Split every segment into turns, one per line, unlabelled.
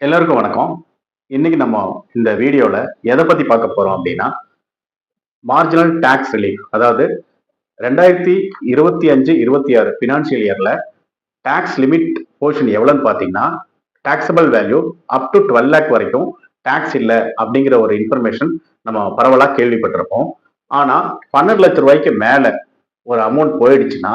எல்லாருக்கும் வணக்கம். இன்னைக்கு நம்ம இந்த வீடியோவில் எதை பற்றி பார்க்க போகிறோம் அப்படின்னா மார்ஜினல் டேக்ஸ் ரிலீஃப் அதாவது ரெண்டாயிரத்தி இருபத்தி அஞ்சு இருபத்தி ஆறு ஃபினான்ஷியல் இயரில் டேக்ஸ் லிமிட் போர்ஷன் எவ்வளோன்னு பார்த்தீங்கன்னா taxable value up to twelve lakh வரைக்கும் டேக்ஸ் இல்லை அப்படிங்கிற ஒரு இன்ஃபர்மேஷன் நம்ம பரவலாக கேள்விப்பட்டிருப்போம். ஆனால் பன்னெண்டு லட்ச ரூபாய்க்கு மேலே ஒரு அமௌண்ட் போயிடுச்சுன்னா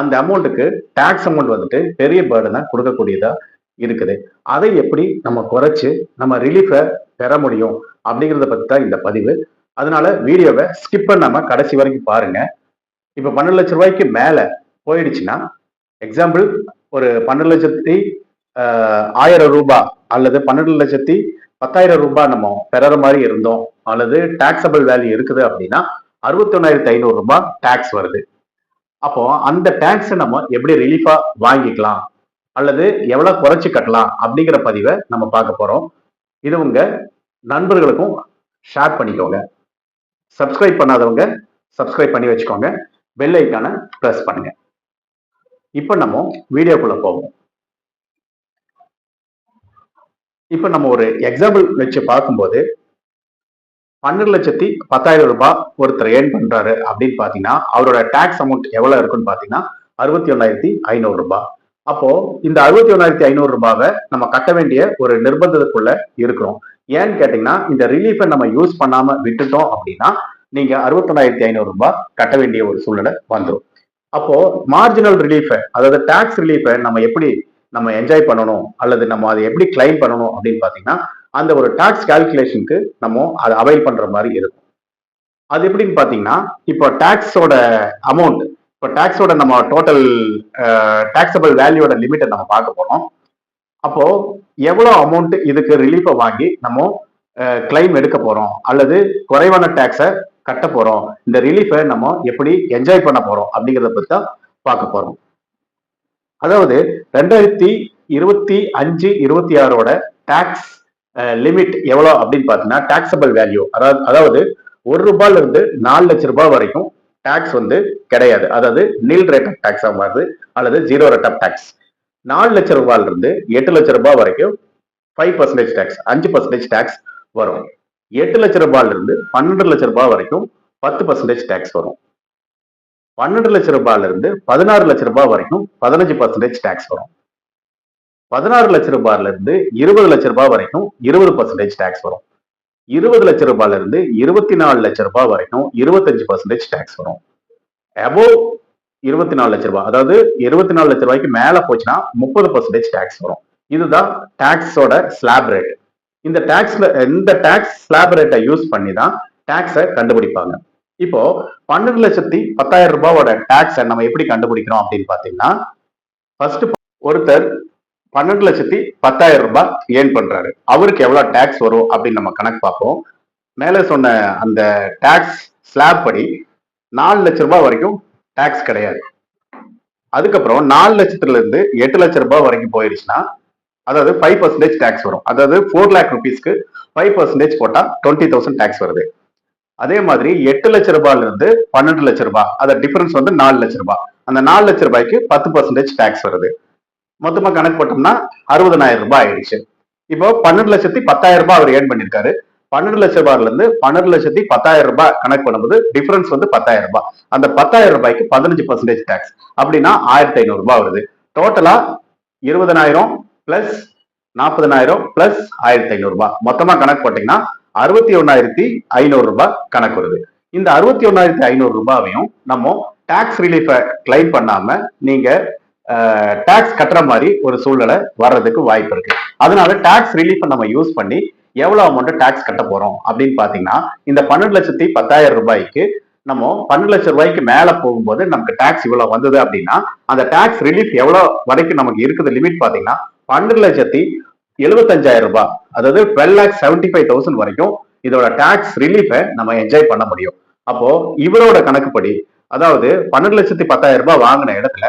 அந்த அமௌண்ட்டுக்கு டேக்ஸ் அமௌண்ட் வந்துட்டு பெரிய பேர்டனை கொடுக்கக்கூடியதாக இருக்குது. அதை எப்படி நம்ம குறைச்சு நம்ம ரிலீஃபை பெற முடியும் அப்படிங்கிறத பத்தி தான் இந்த பதிவு. அதனால வீடியோவை ஸ்கிப் பண்ணாம கடைசி வரைக்கும் பாருங்க. இப்போ பன்னெண்டு லட்ச ரூபாய்க்கு மேல போயிடுச்சுன்னா எக்ஸாம்பிள் ஒரு பன்னெண்டு லட்சத்தி ஆயிரம் ரூபாய் அல்லது பன்னெண்டு லட்சத்தி பத்தாயிரம் ரூபாய் நம்ம பெறற மாதிரி இருந்தோம் அல்லது டாக்ஸபிள் வேல்யூ இருக்குது அப்படின்னா அறுபத்தொன்னாயிரத்தி ஐநூறு ரூபாய் டாக்ஸ் வருது. அப்போ அந்த டாக்ஸை நம்ம எப்படி ரிலீஃபா வாங்கிக்கலாம்? அல்லது எவ்வளவு குறைச்சு கட்டலாம் அப்படிங்கிற பதிவை நம்ம பார்க்க போறோம். இது உங்க நண்பர்களுக்கும் ஷேர் பண்ணிக்கோங்க. சப்ஸ்கிரைப் பண்ணாதவங்க சப்ஸ்கிரைப் பண்ணி வச்சுக்கோங்க. பெல் ஐக்கான ப்ரெஸ் பண்ணுங்க. இப்போ நம்ம வீடியோக்குள்ள போவோம். இப்போ நம்ம ஒரு எக்ஸாம்பிள் வச்சு பார்க்கும்போது பன்னெண்டு லட்சத்தி பத்தாயிரம் ரூபாய் ஒருத்தர் ஏர்ன் பண்றாரு அப்படின்னு பாத்தீங்கன்னா அவரோட டாக்ஸ் அமௌண்ட் எவ்வளவு இருக்குன்னு பாத்தீங்கன்னா அறுபத்தி ஒன்னாயிரத்தி ஐநூறு ரூபாய். அப்போ இந்த அறுபத்தி ஒன்னாயிரத்தி ஐநூறு ரூபாவை நம்ம கட்ட வேண்டிய ஒரு நிர்பந்தத்துக்குள்ள இருக்கிறோம். ஏன்னு கேட்டீங்கன்னா இந்த ரிலீஃபை நம்ம யூஸ் பண்ணாம விட்டுட்டோம் அப்படின்னா நீங்க அறுபத்தொன்னாயிரத்தி ஐநூறு ரூபாய் கட்ட வேண்டிய ஒரு சூழ்நிலை வந்துடும் அப்போ மார்ஜினல் ரிலீஃபை அதாவது டாக்ஸ் ரிலீஃபை நம்ம எப்படி நம்ம என்ஜாய் பண்ணணும் அல்லது நம்ம அதை எப்படி கிளைம் பண்ணணும் அப்படின்னு பாத்தீங்கன்னா அந்த ஒரு டாக்ஸ் கால்குலேஷனுக்கு நம்ம அதை அவைல் பண்ற மாதிரி இருக்கும். அது எப்படின்னு பாத்தீங்கன்னா இப்போ டாக்ஸோட அமௌண்ட் இப்போ டேக்ஸோட நம்ம டோட்டல் டேக்ஸபிள் வேல்யூட லிமிட்டை நம்ம பார்க்க போறோம். அப்போ எவ்வளோ அமௌண்ட் இதுக்கு ரிலீஃபை வாங்கி நம்ம கிளைம் எடுக்க போறோம்? அல்லது குறைவான டேக்ஸை கட்ட போறோம்? இந்த ரிலீஃபை நம்ம எப்படி என்ஜாய் பண்ண போறோம்? அப்படிங்கிறத பத்தி தான் பார்க்க போறோம். அதாவது ரெண்டாயிரத்தி இருபத்தி அஞ்சு இருபத்தி ஆறோட டேக்ஸ் லிமிட் எவ்வளோ அப்படின்னு பார்த்தீங்கன்னா டேக்ஸபிள் வேல்யூ அதாவது அதாவது ஒரு ரூபாயில இருந்து நாலு லட்ச ரூபாய் வரைக்கும் டாக்ஸ் வந்து கிடையாது. அதாவது நில் ரேட் ஆஃப் டாக்ஸ் மாறுது அல்லது ஜீரோ ரேட் ஆஃப் டாக்ஸ் நாலு லட்ச ரூபாயில இருந்து எட்டு லட்ச ரூபாய் வரைக்கும் ஃபைவ் பர்சன்டேஜ் டாக்ஸ் அஞ்சு பர்சன்டேஜ் டாக்ஸ் வரும். எட்டு லட்ச ரூபாயில இருந்து பன்னெண்டு லட்ச ரூபாய் வரைக்கும் பத்து பர்சன்டேஜ் டாக்ஸ் வரும். பன்னெண்டு லட்ச ரூபாயில இருந்து பதினாறு லட்ச ரூபாய் வரைக்கும் பதினஞ்சு பர்சன்டேஜ் டாக்ஸ் வரும். பதினாறு லட்ச ரூபாயில இருந்து இருபது லட்ச ரூபாய் வரைக்கும் இருபது பர்சன்டேஜ் டாக்ஸ் வரும். இருபது லட்ச ரூபாயில இருந்து இருபத்தி நாலு லட்ச ரூபாய் வரைக்கும் இருபத்தஞ்சு பர்சன்டேஜ் டேக்ஸ் வரும். அபோவ் இருபத்தி நாலு லட்ச ரூபாய் அதாவது இருபத்தி நாலு லட்ச ரூபாய்க்கு மேல போச்சுன்னா முப்பது பர்சன்டேஜ் டேக்ஸ் வரும். இதுதான் டேக்ஸோட ஸ்லாப் ரேட் இந்த டேக்ஸ்ல இந்த டேக்ஸ் ஸ்லாப் ரேட்டை யூஸ் பண்ணி தான் டேக்ஸை கண்டுபிடிப்பாங்க. இப்போ பன்னெண்டு லட்சத்தி பத்தாயிரம் ரூபாயோட டேக்ஸை நம்ம எப்படி கண்டுபிடிக்கிறோம் அப்படின்னு பாத்தீங்கன்னா ஃபர்ஸ்ட் ஒருத்தர் பன்னெண்டு லட்சத்தி பத்தாயிரம் ரூபாய் ஏர்ன் பண்றாரு. அவருக்கு எவ்வளவு டேக்ஸ் வரும் அப்படின்னு நம்ம கணக்கு பார்ப்போம். மேலே சொன்ன அந்த டேக்ஸ் ஸ்லாப் படி நாலு லட்ச ரூபாய் வரைக்கும் டேக்ஸ் கிடையாது. அதுக்கப்புறம் நாலு லட்சத்துல இருந்து எட்டு லட்ச ரூபாய் வரைக்கும் போயிடுச்சுன்னா அதாவது ஃபைவ் பர்சன்டேஜ் டேக்ஸ் வரும். அதாவது ஃபோர் லேக் ருபீஸ்க்கு ஃபைவ் பர்சன்டேஜ் போட்டா டுவெண்ட்டி தௌசண்ட் டேக்ஸ் வருது. அதே மாதிரி எட்டு லட்ச ரூபாயில இருந்து பன்னெண்டு லட்ச ரூபாய் அதை டிஃபரன்ஸ் வந்து நாலு லட்ச ரூபாய். அந்த நாலு லட்ச ரூபாய்க்கு பத்து பர்சன்டேஜ் டேக்ஸ் வருது. மொத்தமா கணக்கு போட்டோம்னா அறுபதனாயிரம் ரூபாய் ஆயிடுச்சு. இப்போ பன்னெண்டு லட்சத்தி பத்தாயிரம் ரூபாய் அவர் ஏர்ன் பண்ணிருக்காரு பன்னெண்டு லட்ச ரூபாயில இருந்து பன்னெண்டு லட்சத்தி பத்தாயிரம் ரூபாய் கணக்கு பண்ணும்போது டிஃபரன்ஸ் வந்து பத்தாயிரம் ரூபாய். அந்த பத்தாயிரம் ரூபாய்க்கு பதினஞ்சு பர்சன்டேஜ் டாக்ஸ் அப்படின்னா ஆயிரத்தி ஐநூறு ரூபாய் வருது. டோட்டலா இருபதனாயிரம் பிளஸ் நாற்பதனாயிரம் பிளஸ் ஆயிரத்தி ஐநூறு ரூபாய். மொத்தமா கணக்கு போட்டீங்கன்னா அறுபத்தி ஒன்னாயிரத்தி ஐநூறு ரூபாய் கணக்கு வருது. இந்த அறுபத்தி ஒன்னாயிரத்தி ஐநூறு ரூபாவையும் நம்ம டாக்ஸ் ரிலீஃபை கிளைம் பண்ணாம நீங்க டேக்ஸ் கட்டுற மாதிரி ஒரு சூழ்நிலை வர்றதுக்கு வாய்ப்பு இருக்கு. அதனால டேக்ஸ் ரிலீஃபை நம்ம யூஸ் பண்ணி எவ்வளவு அமௌண்ட் டேக்ஸ் கட்ட போறோம் அப்படின்னு பாத்தீங்கன்னா இந்த பன்னெண்டு லட்சத்தி பத்தாயிரம் ரூபாய்க்கு நம்ம பன்னெண்டு லட்சம் ரூபாய்க்கு மேல போகும்போது நமக்கு டேக்ஸ் இவ்வளவு வந்தது அப்படின்னா அந்த டேக்ஸ் ரிலீஃப் எவ்வளவு வரைக்கும் நமக்கு இருக்குது லிமிட் பாத்தீங்கன்னா பன்னெண்டு லட்சத்தி எழுபத்தஞ்சாயிரம் ரூபாய் அதாவது twelve lakh seventy five thousand வரைக்கும் இதோட டேக்ஸ் ரிலீஃபை நம்ம என்ஜாய் பண்ண முடியும். அப்போ இவரோட கணக்குப்படி அதாவது பன்னெண்டு லட்சத்தி பத்தாயிரம் ரூபாய் வாங்கின இடத்துல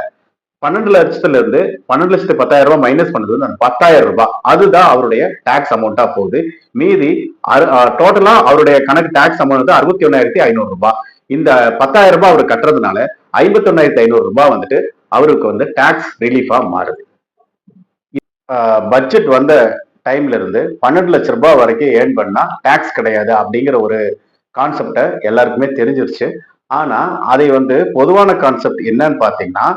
பன்னெண்டு லட்சத்துல இருந்து பன்னெண்டு லட்சத்து பத்தாயிரம் ரூபாய் மைனஸ் பண்ணது வந்து பத்தாயிரம் ரூபாய். அதுதான் அவருடைய டாக்ஸ் அமௌண்டா போகுது. மீதி டோட்டலா அவருடைய கணக்கு டாக்ஸ் அமௌண்ட் வந்து அறுபத்தி ஒன்னாயிரத்தி ஐநூறு ரூபாய். இந்த பத்தாயிரம் ரூபாய் அவர் கட்டுறதுனால ஐம்பத்தி ஒன்னாயிரத்தி ஐநூறு ரூபாய் வந்துட்டு அவருக்கு வந்து டாக்ஸ் ரிலீஃபா மாறுது. பட்ஜெட் வந்த டைம்ல இருந்து பன்னெண்டு லட்ச ரூபாய் வரைக்கும் ஏர்ன் பண்ணா டாக்ஸ் கிடையாது அப்படிங்கிற ஒரு கான்செப்டை எல்லாருக்குமே தெரிஞ்சிருச்சு. ஆனா அதை வந்து பொதுவான கான்செப்ட் என்னன்னு பாத்தீங்கன்னா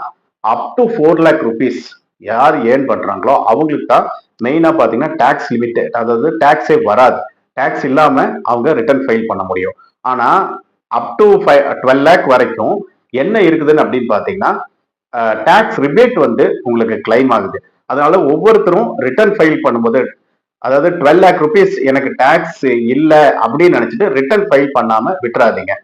up to four lakh rupees யார் ஏர்ன் பண்ணுறாங்களோ அவங்களுக்கு தான் மெயினாக பார்த்தீங்கன்னா டேக்ஸ் லிமிட்டட் அதாவது டேக்ஸே வராது. டேக்ஸ் இல்லாமல் அவங்க ரிட்டர்ன் ஃபைல் பண்ண முடியும். ஆனால் up to five twelve lakh வரைக்கும் என்ன இருக்குதுன்னு அப்படின்னு பார்த்தீங்கன்னா டேக்ஸ் ரிபேட் வந்து உங்களுக்கு கிளைம் ஆகுது. அதனால ஒவ்வொருத்தரும் ரிட்டர்ன் ஃபைல் பண்ணும்போது அதாவது டுவெல் லேக் ருபீஸ் எனக்கு டேக்ஸ் இல்லை அப்படின்னு நினச்சிட்டு ரிட்டர்ன் ஃபைல் பண்ணாமல் விட்டுறாதீங்க.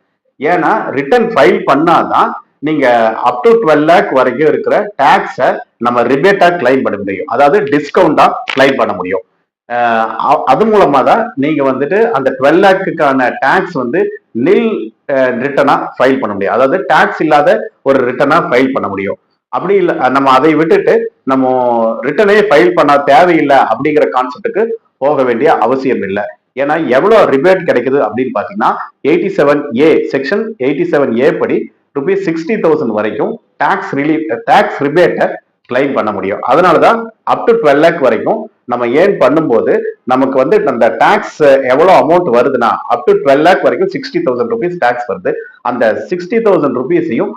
ஏன்னா ரிட்டர்ன் ஃபைல் பண்ணாதான் நீங்க அப் டு டுவெல் லேக் வரைக்கும் இருக்கிற டேக்ஸை நம்ம ரிபேட்டா கிளைம் பண்ண முடியும். அதாவது டிஸ்கவுண்டா கிளைம் பண்ண முடியும். அது மூலமா தான் நீங்க வந்துட்டு அந்த டுவெல் லேக்குக்கான டேக்ஸ் வந்து நில் ரிட்டனா ஃபைல் பண்ண முடியும். அதாவது டேக்ஸ் இல்லாத ஒரு ரிட்டனா ஃபைல் பண்ண முடியும். அப்படி இல்லை நம்ம அதை விட்டுட்டு நம்ம ரிட்டனே ஃபைல் பண்ண தேவையில்லை அப்படிங்கிற கான்செப்டுக்கு போக வேண்டிய அவசியம் இல்லை. ஏன்னா எவ்வளவு ரிபேட் கிடைக்குது அப்படின்னு பாத்தீங்கன்னா eighty seven A section eighty seven A படி ருபீஸ் சிக்ஸ்டி தௌசண்ட் வரைக்கும் டாக்ஸ் ரிலீஃப் டாக்ஸ் ரிபேட்டை கிளைம் பண்ண முடியும். அதனால தான் அப் டு டுவெல் லேக் வரைக்கும் நம்ம ஏர்ன் பண்ணும்போது நமக்கு வந்து அந்த டாக்ஸ் எவ்வளோ அமௌண்ட் வருதுன்னா அப் டு டுவெல் லேக் வரைக்கும் சிக்ஸ்டி தௌசண்ட் ருபீஸ் டாக்ஸ் வருது. அந்த சிக்ஸ்டி தௌசண்ட் ருபீஸையும்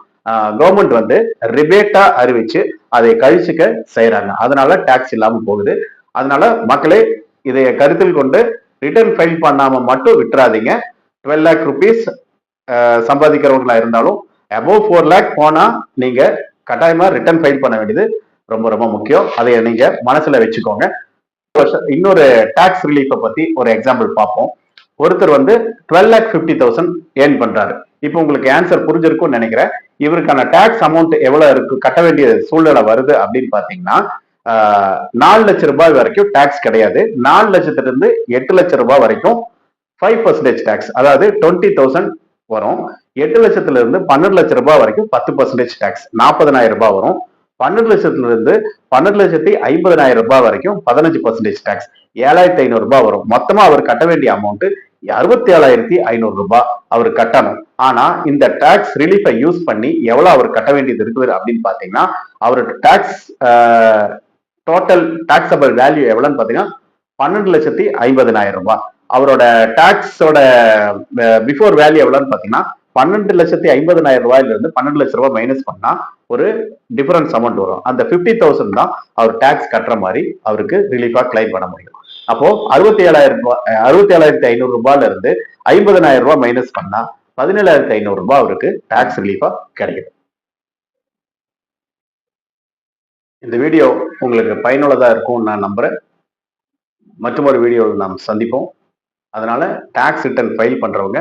கவர்மெண்ட் வந்து ரிபேட்டா அறிவிச்சு அதை கழிச்சுக்க செய்யறாங்க அதனால டாக்ஸ் இல்லாம போகுது. அதனால மக்களே இதை கருத்தில் கொண்டு ரிட்டர்ன் ஃபைல் பண்ணாம மட்டும் விட்டுறாதீங்க. டுவெல் லேக் ருபீஸ் சம்பாதிக்கிறவங்களா இருந்தாலும் அபவ் ஃபோர் லேக் போனா நீங்க கட்டாயமா ரிட்டர்ன் ஃபைல் பண்ண வேண்டியது ரொம்ப ரொம்ப முக்கியம். அதை நீங்க மனசுல வச்சுக்கோங்க. இன்னொரு டாக்ஸ் ரிலீஃபை பத்தி ஒரு எக்ஸாம்பிள் பார்ப்போம். ஒருத்தர் வந்து twelve lakh fifty thousand earn பண்றாரு. இப்போ உங்களுக்கு ஆன்சர் புரிஞ்சிருக்கும்னு நினைக்கிறேன். இவருக்கான டாக்ஸ் அமௌண்ட் எவ்வளவு இருக்கு கட்ட வேண்டிய சூழ்நிலை வருது அப்படின்னு பாத்தீங்கன்னா நாலு லட்சம் ரூபாய் வரைக்கும் டாக்ஸ் கிடையாது. நாலு லட்சத்துல இருந்து எட்டு லட்சம் ரூபாய் வரைக்கும் ஃபைவ் பர்சன்டேஜ் டாக்ஸ் அதாவது டுவெண்ட்டி தௌசண்ட் வரும். எட்டு லட்சத்துல இருந்து பன்னெண்டு லட்சம் ரூபாய் வரைக்கும் பத்து பர்சன்டேஜ் டாக்ஸ் நாற்பதனாயிரம் ரூபாய் வரும். பன்னெண்டு லட்சத்துல இருந்து பன்னெண்டு லட்சத்தி ஐம்பதனாயிரம் ரூபாய் வரைக்கும் பதினஞ்சு பர்சன்டேஜ் டாக்ஸ் ஏழாயிரத்தி ஐநூறு ரூபாய் வரும். மொத்தமா அவர் கட்ட வேண்டிய அமௌண்ட் அறுபத்தி ஏழாயிரத்தி ஐநூறு ரூபாய் அவர் கட்டணும். ஆனா இந்த டாக்ஸ் ரிலீஃபை யூஸ் பண்ணி எவ்வளவு அவர் கட்ட வேண்டியது இருக்குது அப்படின்னு பாத்தீங்கன்னா அவரோட டாக்ஸ் டோட்டல் டாக்ஸபிள் வேல்யூ எவ்வளவுன்னு பாத்தீங்கன்னா பன்னெண்டு லட்சத்தி ஐம்பதனாயிரம் ரூபாய். அவரோட டாக்ஸோட பிஃபோர் வேல்யூ எவ்வளவுன்னு பாத்தீங்கன்னா பன்னெண்டு லட்சத்தி ஐம்பதனாயிரம் ரூபாயிலிருந்து பன்னெண்டு லட்ச ரூபாய் மைனஸ் பண்ணா ஒரு டிஃபரன்ஸ் அமௌண்ட் வரும். அந்த பிப்டி தௌசண்ட் தான் அவர் டாக்ஸ் கட்டுற மாதிரி அவருக்கு ரிலீஃபா கிளைம் பண்ண முடியும். அப்போ அறுபத்தி ஏழாயிரம் ரூபாய் அறுபத்தி ஏழாயிரத்தி ஐநூறு ரூபாயில இருந்து ஐம்பதனாயிரம் ரூபாய் மைனஸ் பண்ணா பதினேழாயிரத்தி ஐநூறு ரூபாய் அவருக்கு டாக்ஸ் ரிலீஃபா கிடைக்கும். இந்த வீடியோ உங்களுக்கு பயனுள்ளதா இருக்கும் நான் நம்புறேன். மற்றொரு வீடியோவில் நாம் சந்திப்போம். அதனால டாக்ஸ் ரிட்டர்ன் ஃபைல் பண்றவங்க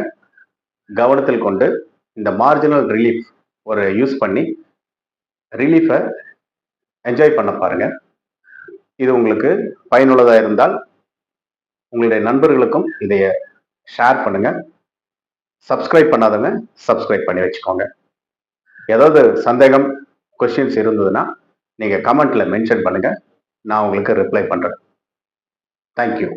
கவனத்தில் கொண்டு இந்த மார்ஜினல் ரிலீஃப் ஒரு யூஸ் பண்ணி ரிலீஃபை என்ஜாய் பண்ண பாருங்கள் இது உங்களுக்கு பயனுள்ளதாக இருந்தால் உங்களுடைய நண்பர்களுக்கும் இதைய ஷேர் பண்ணுங்கள் சப்ஸ்கிரைப் பண்ணாதவங்க சப்ஸ்கிரைப் பண்ணி வச்சுக்கோங்க. ஏதாவது சந்தேகம் கொஸ்டின்ஸ் இருந்ததுன்னா நீங்கள் கமெண்ட்டில் மென்ஷன் பண்ணுங்கள் நான் உங்களுக்கு ரிப்ளை பண்ணுறேன் தேங்க்யூ